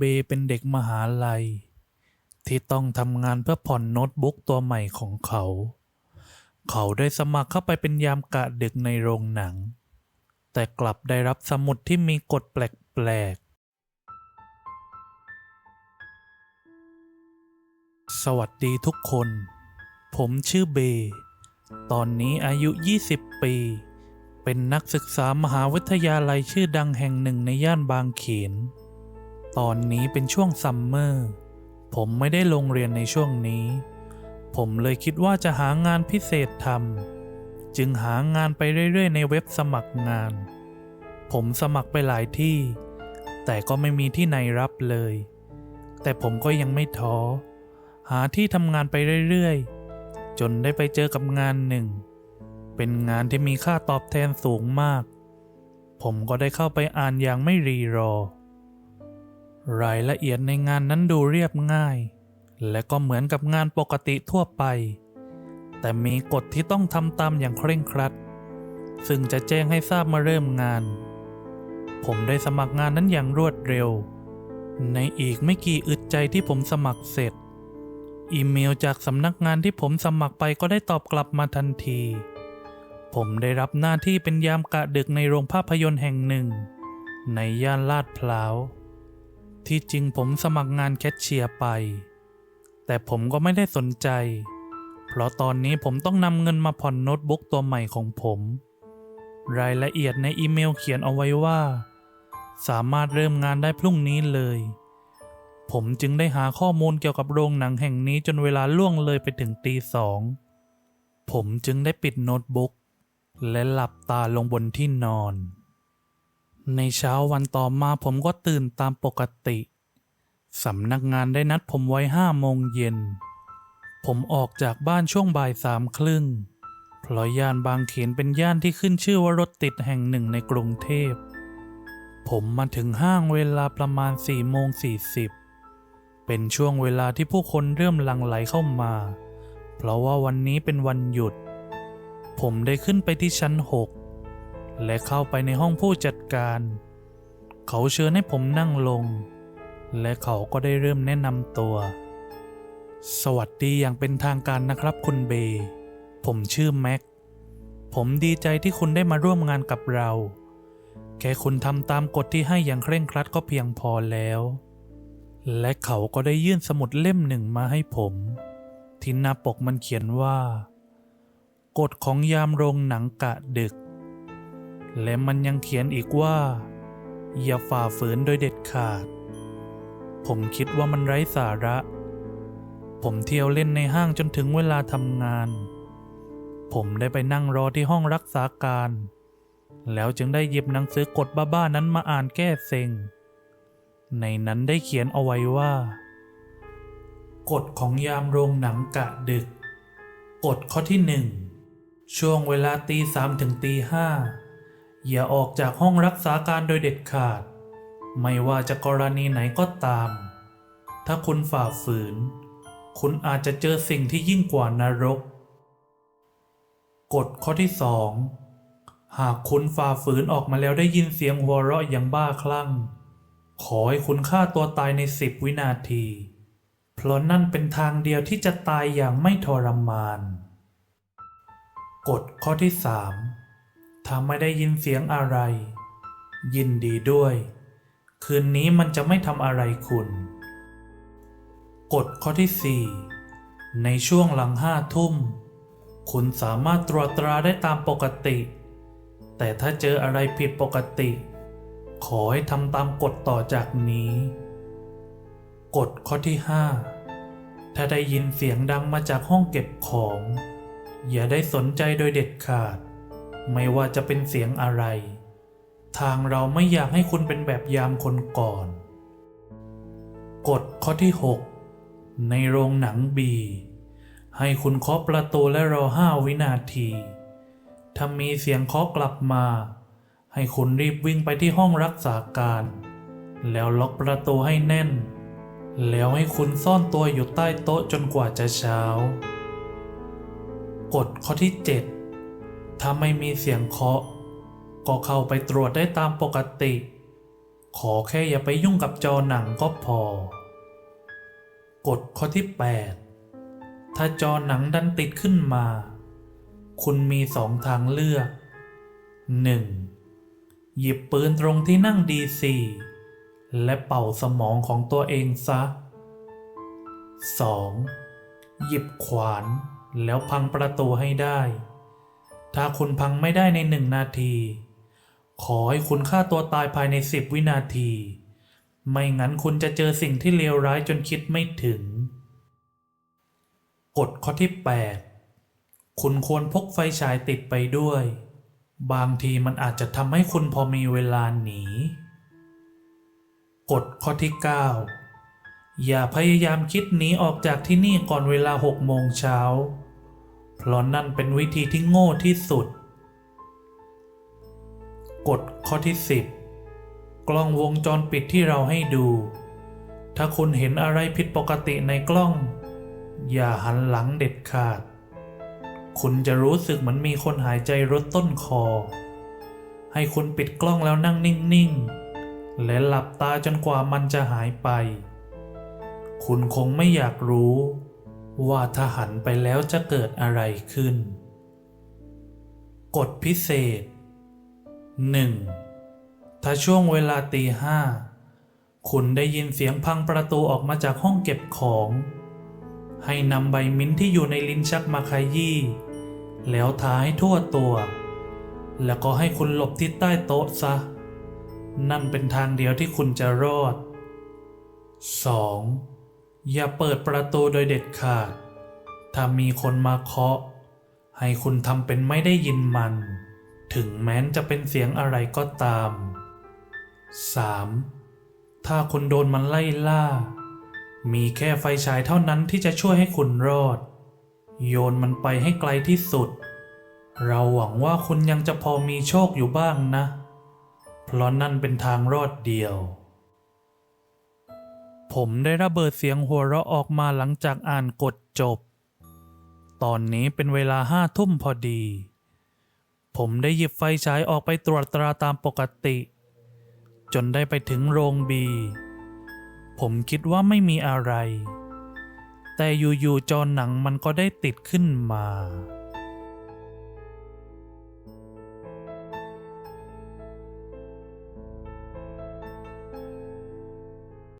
เบเป็นเด็กมหาลัย ที่ต้องทำงานเพื่อผ่อนโน้ตบุ๊กตัวใหม่ของเขา เขาได้สมัครเข้าไปเป็นยามกะดึกในโรงหนัง แต่กลับได้รับสมุดที่มีกฎแปลกๆ สวัสดีทุกคน ผมชื่อเบ ตอนนี้อายุ 20 ปีเป็นนักศึกษามหาวิทยาลัยชื่อดังแห่งหนึ่งในย่านบางเขน ตอนนี้เป็นช่วงซัมเมอร์ ผมไม่ได้ลงเรียนในช่วงนี้ ผมเลยคิดว่าจะหางานพิเศษทำ จึงหางานไปเรื่อยๆ ในเว็บสมัครงาน ผมสมัครไปหลายที่ แต่ก็ไม่มีที่ไหนรับเลย แต่ผมก็ยังไม่ท้อ หาที่ทำงานไปเรื่อยๆ จนได้ไปเจอกับงานหนึ่ง เป็นงานที่มีค่าตอบแทนสูงมาก ผมก็ได้เข้าไปอ่านอย่างไม่รีรอ รายละเอียดในงานนั้นดูเรียบง่าย และก็เหมือนกับงานปกติทั่วไป แต่มีกฎที่ต้องทำตามอย่างเคร่งครัด ซึ่งจะแจ้งให้ทราบมาเริ่มงาน ผมได้สมัครงานนั้นอย่างรวดเร็ว ในอีกไม่กี่อึดใจที่ผมสมัครเสร็จ อีเมลจากสำนักงานที่ผมสมัครไปก็ได้ตอบกลับมาทันที ผมได้รับหน้าที่เป็นยามกะดึกในโรงภาพยนตร์แห่งหนึ่ง ในย่านลาดพร้าว ที่จริงผมสมัครงานแคชเชียร์ไป แต่ผมก็ไม่ได้สนใจ เพราะตอนนี้ผมต้องนำเงินมาผ่อนโน้ตบุ๊กตัวใหม่ของผม รายละเอียดในอีเมลเขียนเอาไว้ว่า สามารถเริ่มงานได้พรุ่งนี้เลย ผมจึงได้หาข้อมูลเกี่ยวกับโรงหนังแห่งนี้จนเวลาล่วงเลยไปถึงตีสอง ผมจึงได้ปิดโน้ตบุ๊กและหลับตาลงบนที่นอน ในเช้าวันต่อมาผมก็ตื่นตามปกติ สำนักงานได้นัดผมไว้ห้าโมงเย็น ผมออกจากบ้านช่วงบ่ายสามครึ่งเพราะย่านบางเขนเป็นย่านที่ขึ้นชื่อว่ารถติดแห่งหนึ่งในกรุงเทพ ผมมาถึงห้างเวลาประมาณสี่โมงสี่สิบเป็นช่วงเวลาที่ผู้คนเริ่มหลั่งไหลเข้ามา เพราะว่าวันนี้เป็นวันหยุด ผมได้ขึ้นไปที่ชั้นหก และเข้าไปในห้องผู้จัดการ เขาเชิญให้ผมนั่งลง และเขาก็ได้เริ่มแนะนำตัว สวัสดีอย่างเป็นทางการนะครับคุณเบย์ผมชื่อแม็ก ผมดีใจที่คุณได้มาร่วมงานกับเรา แค่คุณทำตามกฎที่ให้อย่างเคร่งครัดก็เพียงพอแล้ว และเขาก็ได้ยื่นสมุดเล่มหนึ่งมาให้ผมที่หน้าปกมันเขียนว่า กฎของยามโรงหนังกะดึก และมันยังเขียนอีกว่า อย่าฝ่าฝืนโดยเด็ดขาด ผมคิดว่ามันไร้สาระ ผมเที่ยวเล่นในห้างจนถึงเวลาทำงาน ผมได้ไปนั่งรอที่ห้องรักษาการ แล้วจึงได้หยิบหนังสือกฎบ้าๆนั้นมาอ่านแก้เซ็ง ในนั้นได้เขียนเอาไว้ว่า กฎของยามโรงหนังกะดึก กฎข้อที่หนึ่ง ช่วงเวลาตีสามถึงตีห้า อย่าออกจากห้องรักษาการโดยเด็ดขาด ไม่ว่าจะกรณีไหนก็ตาม ถ้าคุณฝ่าฝืน คุณอาจจะเจอสิ่งที่ยิ่งกว่านรก กฎข้อที่สองหากคุณฝ่าฝืนออกมาแล้วได้ยินเสียงหัวเราะอย่างบ้าคลั่ง ขอให้คุณฆ่าตัวตายในสิบวินาที เพราะนั่นเป็นทางเดียวที่จะตายอย่างไม่ทรมาน กฎข้อที่สาม ถ้าไม่ได้ยินเสียงอะไร ยินดีด้วย คืนนี้มันจะไม่ทำอะไรคุณ กฎข้อที่สี่ในช่วงหลังห้าทุ่ม คุณสามารถตรวจตราได้ตามปกติ แต่ถ้าเจออะไรผิดปกติ ขอให้ทำตามกฎต่อจากนี้ กฎข้อที่ 5 ถ้าได้ยินเสียงดังมาจากห้องเก็บของ อย่าได้สนใจโดยเด็ดขาด ไม่ว่าจะเป็นเสียงอะไร ทางเราไม่อยากให้คุณเป็นแบบยามคนก่อน กฎข้อที่ 6 ในโรงหนังบี ให้คุณเคาะประตูและรอห้าวินาที ถ้ามีเสียงเคาะกลับมา ให้คุณรีบวิ่งไปที่ห้องรักษาการ แล้วล็อกประตูให้แน่น แล้วให้คุณซ่อนตัวอยู่ใต้โต๊ะจนกว่าจะเช้ากฎข้อที่ 7 ถ้าไม่มีเสียงเคาะ ก็เข้าไปตรวจได้ตามปกติ ขอแค่อย่าไปยุ่งกับจอหนังก็พอ กฎข้อที่ 8 ถ้าจอหนังดันติดขึ้นมา คุณมีสองทางเลือก 1. หยิบปืนตรงที่นั่งดีซีและเป่าสมองของตัวเองซะ 2. หยิบขวานแล้วพังประตูให้ได้ ถ้าคุณพังไม่ได้ในหนึ่งนาที ขอให้คุณฆ่าตัวตายภายในสิบวินาที ไม่งั้นคุณจะเจอสิ่งที่เลวร้ายจนคิดไม่ถึง กฎข้อที่ 8 คุณควรพกไฟฉายติดไปด้วย บางทีมันอาจจะทำให้คุณพอมีเวลาหนี กฎข้อที่ 9 อย่าพยายามคิดหนีออกจากที่นี่ก่อนเวลาหกโมงเช้า เพราะนั่นเป็นวิธีที่โง่ที่สุด กฎข้อที่ 10 กล้องวงจรปิดที่เราให้ดู ถ้าคุณเห็นอะไรผิดปกติในกล้อง อย่าหันหลังเด็ดขาด คุณจะรู้สึกเหมือนมีคนหายใจรดต้นคอ ให้คุณปิดกล้องแล้วนั่งนิ่งๆ และหลับตาจนกว่ามันจะหายไป คุณคงไม่อยากรู้ ว่าถ้าหันไปแล้วจะเกิดอะไรขึ้น กฎพิเศษ 1. ถ้าช่วงเวลาตีห้าคุณได้ยินเสียงพังประตูออกมาจากห้องเก็บของ ให้นำใบมิ้นที่อยู่ในลิ้นชักมาขยี้แล้วทาให้ทั่วตัว แล้วก็ให้คุณหลบที่ใต้โต๊ะซะ นั่นเป็นทางเดียวที่คุณจะรอด 2. อย่าเปิดประตูโดยเด็ดขาด ถ้ามีคนมาเคาะ ให้คุณทำเป็นไม่ได้ยินมัน ถึงแม้นจะเป็นเสียงอะไรก็ตาม 3. ถ้าคุณโดนมันไล่ล่า มีแค่ไฟฉายเท่านั้นที่จะช่วยให้คุณรอด โยนมันไปให้ไกลที่สุด เราหวังว่าคุณยังจะพอมีโชคอยู่บ้างนะ เพราะนั่นเป็นทางรอดเดียว ผมได้ระเบิดเสียงหัวเราะออกมาหลังจากอ่านกฎจบ ตอนนี้เป็นเวลาห้าทุ่มพอดี ผมได้หยิบไฟฉายออกไปตรวจตราตามปกติ จนได้ไปถึงโรงบี ผมคิดว่าไม่มีอะไร แต่อยู่ๆจอหนังมันก็ได้ติดขึ้นมา